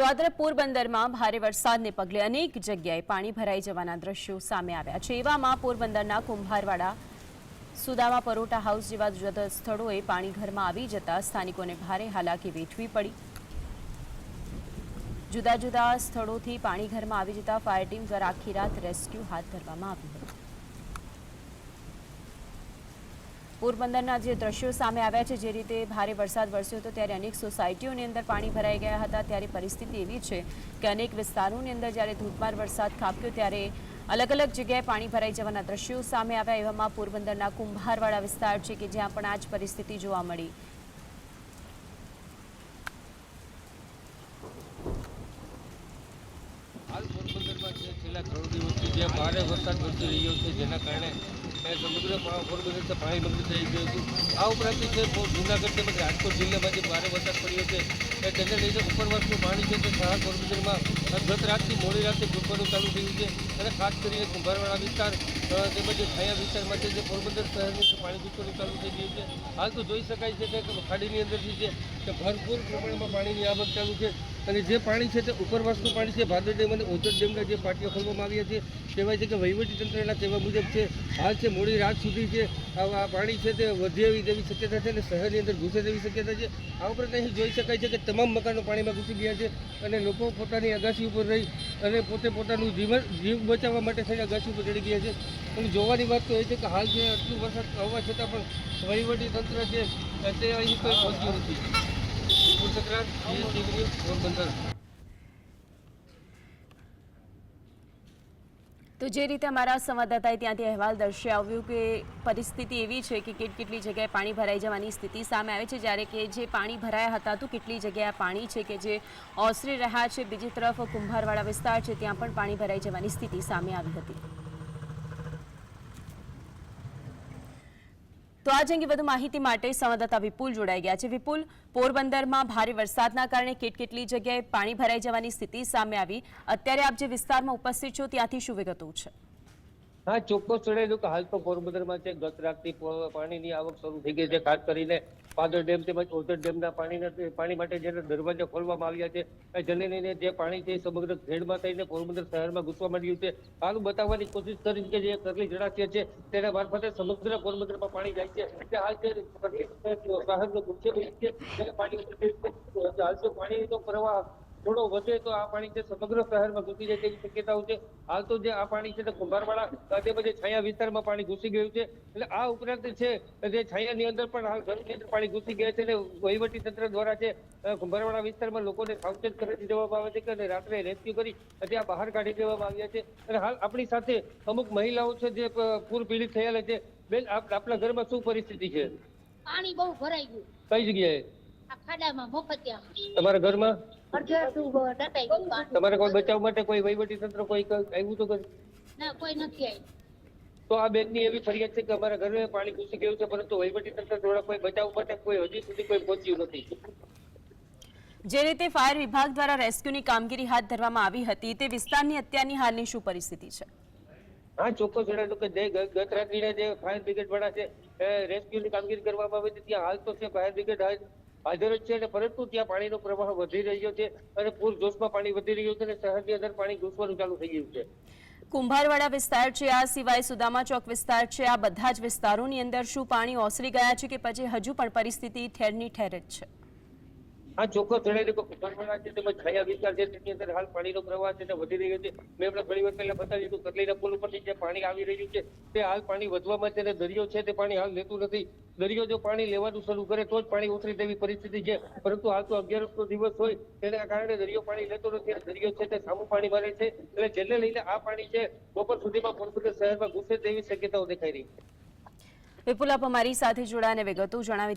તો પોરબંદરમાં ભારે વરસાદને પગલે અનેક જગ્યાએ પાણી ભરાઈ જવાના દ્રશ્યો સામે આવ્યા છે. એવામાં પોરબંદરના કુંભારવાડા, સુદામા પરોટા હાઉસ જેવા જુદા સ્થળોએ પાણી ઘરમાં આવી જતા સ્થાનિકોને ભારે હાલાકી વેઠવી પડી. જુદા જુદા સ્થળોથી પાણી ઘરમાં આવી જતા ફાયર ટીમ દ્વારા આખી રાત રેસ્ક્યુ હાથ ધરવામાં આવ્યું હતું. પોરબંદરના જે દ્રશ્યો સામે આવ્યા છે, જે રીતે ભારે વરસાદ વરસ્યો હતો, ત્યારે અનેક સોસાયટીઓની અંદર પાણી ભરાઈ ગયા હતા. ત્યારે પરિસ્થિતિ એવી છે કે અનેક વિસ્તારોની અંદર જ્યારે ધોધમાર વરસાદ ખાબક્યો, ત્યારે અલગ અલગ જગ્યાએ પાણી ભરાઈ જવાના દ્રશ્યો સામે આવ્યા. એવામાં પોરબંદરના કુંભારવાડા વિસ્તાર છે કે જ્યાં પણ આ જ પરિસ્થિતિ જોવા મળી. હાલ પોરબંદરમાં છેલ્લા ત્રણ દિવસથી જે ભારે વરસાદ વરસી રહ્યો છે, જેના કારણે સમગ્ર પોરબંદર પાણી બંધ થઈ ગયું હતું. આ ઉપરાંત પો- જૂનાગઢ તેમજ રાજકોટ જિલ્લામાં જે ભારે વરસાદ પડ્યો છે તેને લઈને ઉપરવાસનું પાણી છે તે સારા પોરબંદરમાં ગત રાતથી મોડી રાતે ઘૂંટવાનું ચાલુ થયું છે. અને ખાસ કરીને કુંભારવાડા વિસ્તાર તેમજ છાયા વિસ્તારમાં છે, જે પોરબંદર શહેરની પાણી ઘૂંટવાનું ચાલુ થઈ ગયું છે. હાલ તો જોઈ શકાય છે કે ખાડીની અંદરથી છે કે ભરપૂર પ્રમાણમાં પાણીની આવક ચાલુ છે. અને જે પાણી છે તે ઉપરવાસનું પાણી છે, ભાદર ડેમ અને ઓચર ડેમના જે પાટીઓ ખોલવામાં આવ્યા છે, કહેવાય છે કે વહીવટીતંત્રના કહેવા મુજબ છે, હાલ છે મોડી રાત સુધી છે આ પાણી છે તે વધે એવી તેવી શક્યતા છે અને શહેરની અંદર ઘૂસે તેવી શક્યતા છે. આ ઉપરાંત અહીં જોઈ શકાય છે કે તમામ મકાનો પાણીમાં ઘૂસી ગયા છે અને લોકો પોતાની અગાસી ઉપર રહી અને પોતે પોતાનું જીવન, જીવ બચાવવા માટે થઈને અગાસી ઉપર ચડી ગયા છે. અને જોવાની વાત તો એ છે કે હાલ જે આટલું વરસાદ હોવા છતાં પણ વહીવટી તંત્ર છે તે અહીં કોઈ પહોંચ્યું નથી. તો જે રીતે અમારા સંવાદદાતાએ ત્યાંથી અહેવાલ દર્શાવ્યું કે પરિસ્થિતિ એવી છે કે કેટ કેટલી જગ્યાએ પાણી ભરાઈ જવાની સ્થિતિ સામે આવે છે, જ્યારે કે જે પાણી ભરાયા હતા તો કેટલી જગ્યાએ પાણી છે કે જે ઓસરી રહ્યા છે. બીજી તરફ કુંભારવાડા વિસ્તાર છે, ત્યાં પણ પાણી ભરાઈ જવાની સ્થિતિ સામે આવી હતી. તો આજ અંગે વધુ માહિતી માટે સંવાદદાતા વિપુલ જોડાઈ ગયા છે. વિપુલ, પોરબંદરમાં ભારે વરસાદના કારણે કેટકેટલી જગ્યાએ પાણી ભરાઈ જવાની સ્થિતિ સામે આવી. અત્યારે આપ જે વિસ્તારમાં ઉપસ્થિત છો, ત્યાંથી શું વિગતો છે? હા, ચોક્કસ જણાવ્યું કે હાલ તો પોરબંદરમાં છે, ગત રાતથી પાણીની આવક શરૂ થઈ ગઈ છે, ખાસ કરીને પાદર ડેમ તેમજ ઓદર ડેમના પાણીના પાણી માટે જેને દરવાજા ખોલવામાં આવ્યા છે, એ લઈને જે પાણી છે સમગ્ર ખેડમાં થઈને પોરબંદર શહેરમાં ઘૂસવા માંડ્યું છે. હાલ બતાવવાની કોશિશ કરી કે જે કરલી જળાશય છે, તેના મારફતે સમગ્ર પોરબંદરમાં પાણી જાય છે. તે હાલ જે શહેરનો ગુસ્સે પાણી હાલ તો પાણીનો પ્રવાહ થોડો વધે તો આ પાણી છે સમગ્ર શહેરમાં ઘૂસી જાય તેવી શક્યતાઓ છે. હાલ તો જે આ પાણી છે તે કુંભારવાડા તે પછી છાયા વિસ્તારમાં પાણી ઘૂસી ગયું છે. એટલે આ ઉપરાંત છે જે છાયાની અંદર પણ હાલ ઘરની અંદર પાણી ઘૂસી ગયા છે અને વહીવટી તંત્ર દ્વારા છે કુંભારવાળા કુંભારવાડા વિસ્તારમાં લોકોને સાવચેત કરી દેવામાં આવે છે કે અને રાત્રે રેસ્ક્યુ કરી ત્યાં બહાર કાઢી દેવામાં આવ્યા છે. અને હાલ આપણી સાથે અમુક મહિલાઓ છે જે પૂર પીડિત થયેલા છે. બેન આપણા ઘરમાં શું પરિસ્થિતિ છે? પાણી બહુ ભરાઈ ગયું. કઈ જગ્યાએ? આ ખાડામાં મફતિયા તમારા ઘરમાં? તમારે કોઈ બચાવ માટે કોઈ વહીવટી તંત્ર કોઈ આવ્યું તો ના કોઈ નથી તો આ બેનની એવી ફરિયાદ છે કે અમારા ઘરે પાણી ઘૂસી ગયું છે પરંતુ વહીવટી તંત્ર દ્વારા કોઈ બચાવ માટે કોઈ હજી સુધી કોઈ પહોંચ્યું નથી. જે રીતે ફાયર વિભાગ દ્વારા રેસ્ક્યુની કામગીરી હાથ ધરવામાં આવી હતી તે વિસ્તારની અત્યારની હાલની શું પરિસ્થિતિ છે? હા ચોક્કસ જણાવ્યું કે જે ગત રાત્રિના જે ફાયર બ્રિગેડ વાળા છે એ રેસ્ક્યુની કામગીરી કરવામાં આવી હતી ત્યાં હાલ તો છે ફાયર બ્રિગેડ હાલ- હાજર જ છે અને પરંતુ ત્યાં પાણીનો પ્રવાહ વધી રહ્યો છે અને પૂર જોશમાં પાણી વધી રહ્યું છે અને શહેરની અંદર પાણી ઘૂસવાનું ચાલુ થઈ ગયું છે. કુંભારવાડા વિસ્તાર છે, આ સિવાય સુદામા ચોક વિસ્તાર છે, આ બધા જ વિસ્તારોની અંદર શું પાણી ઓસરી ગયા છે કે પછી હજુ પણ પરિસ્થિતિ ઠેરની ઠેર જ છે? હા ચોખ્ખો કે કુંભારવાડા છે, તેમજ છાયા વિસ્તાર છે, તેની અંદર હાલ પાણીનો પ્રવાહ છે તે વધી રહ્યો છે. મેં આપણે થોડી વાર પહેલા બતાવ્યું હતું, કટલીના પુલ ઉપરથી જે પાણી આવી રહ્યું છે, તે હાલ પાણી વધવામાં તેને દરિયો છે, તે પાણી હાલ લેતું નથી. દરિયો જો પાણી લેવાનું શરૂ કરે, તો જ પાણી ઉતરી તેવી પરિસ્થિતિ છે. પરંતુ હાલ તો અગિયારસનો દિવસ હોય, તેના કારણે દરિયો પાણી લેતો નથી દરિયો છે તે સામું પાણી મારે છે. એટલે જેને લઈને આ પાણી છે, બપોર સુધીમાં પોરબંદર શહેરમાં ઘૂસે તેવી શક્યતાઓ દેખાઈ રહી છે. વિપુલ, આપ અમારી સાથે જોડાને વિગતો જણાવી